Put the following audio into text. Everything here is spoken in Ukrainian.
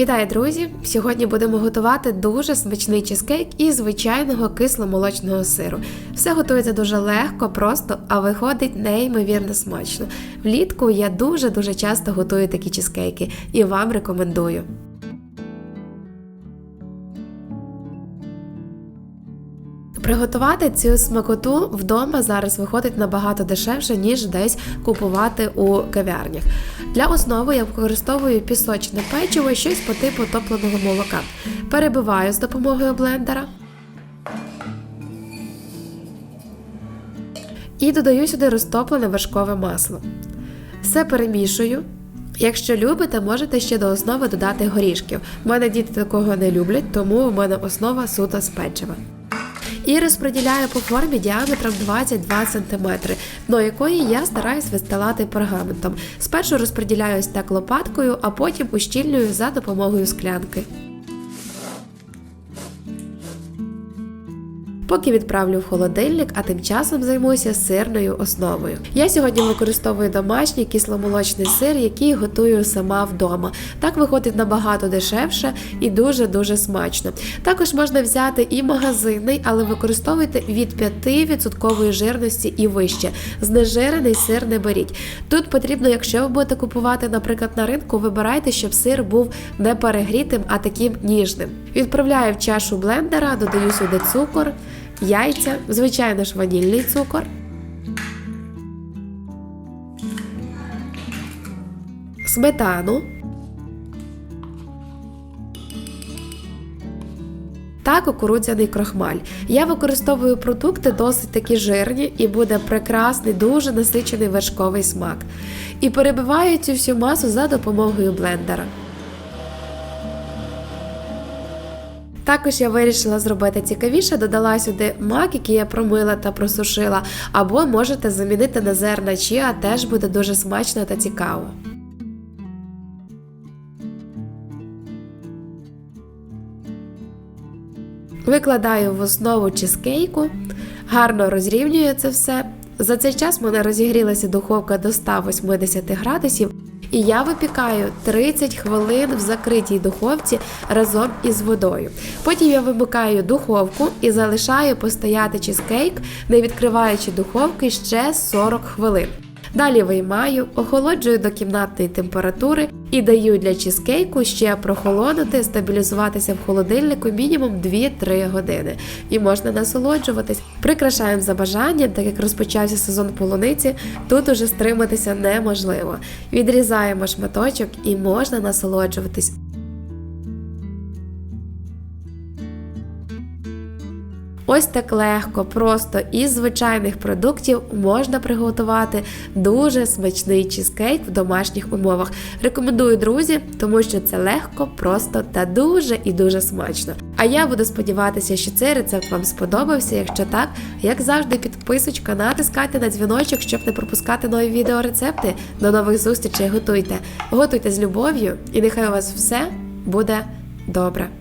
Вітаю, друзі! Сьогодні будемо готувати дуже смачний чизкейк із звичайного кисломолочного сиру. Все готується дуже легко, просто, а виходить неймовірно смачно. Влітку я дуже-дуже часто готую такі чизкейки і вам рекомендую. Приготувати цю смакоту вдома зараз виходить набагато дешевше, ніж десь купувати у кав'ярнях. Для основи я використовую пісочне печиво, щось по типу топленого молока. Перебиваю з допомогою блендера. І додаю сюди розтоплене вершкове масло. Все перемішую. Якщо любите, можете ще до основи додати горішків. У мене діти такого не люблять, тому в мене основа суто з печива. І розподіляю по формі діаметром 22 см, дно якої я стараюсь вистилати пергаментом. Спершу розподіляю ось так лопаткою, а потім ущільнюю за допомогою склянки. Поки відправлю в холодильник, а тим часом займуся сирною основою. Я сьогодні використовую домашній кисломолочний сир, який готую сама вдома. Так виходить набагато дешевше і дуже-дуже смачно. Також можна взяти і магазинний, але використовуйте від 5% жирності і вище. Знежирений сир не беріть. Тут потрібно, якщо ви будете купувати, наприклад, на ринку, вибирайте, щоб сир був не перегрітим, а таким ніжним. Відправляю в чашу блендера, додаю сюди цукор яйця, звичайно ж ванільний цукор. Сметану. Та кукурудзяний крохмаль. Я використовую продукти досить такі жирні і буде прекрасний, дуже насичений вершковий смак. І перебиваю цю всю масу за допомогою блендера. Також я вирішила зробити цікавіше, додала сюди мак, який я промила та просушила, або можете замінити на зерна чіа, теж буде дуже смачно та цікаво. Викладаю в основу чизкейку, гарно розрівнюю це все. За цей час в мене розігрілася духовка до 180 градусів, і я випікаю 30 хвилин в закритій духовці разом із водою. Потім я вимикаю духовку і залишаю постояти чизкейк, не відкриваючи духовки ще 40 хвилин. Далі виймаю, охолоджую до кімнатної температури і даю для чизкейку ще прохолонути, стабілізуватися в холодильнику мінімум 2-3 години. І можна насолоджуватись. Прикрашаємо за бажанням, так як розпочався сезон полуниці, тут уже стриматися неможливо. Відрізаємо шматочок і можна насолоджуватись. Ось так легко, просто із звичайних продуктів можна приготувати дуже смачний чизкейк в домашніх умовах. Рекомендую, друзі, тому що це легко, просто та дуже і дуже смачно. А я буду сподіватися, що цей рецепт вам сподобався. Якщо так, як завжди, підписочка, натискайте на дзвіночок, щоб не пропускати нові відеорецепти. До нових зустрічей готуйте. Готуйте з любов'ю, і нехай у вас все буде добре.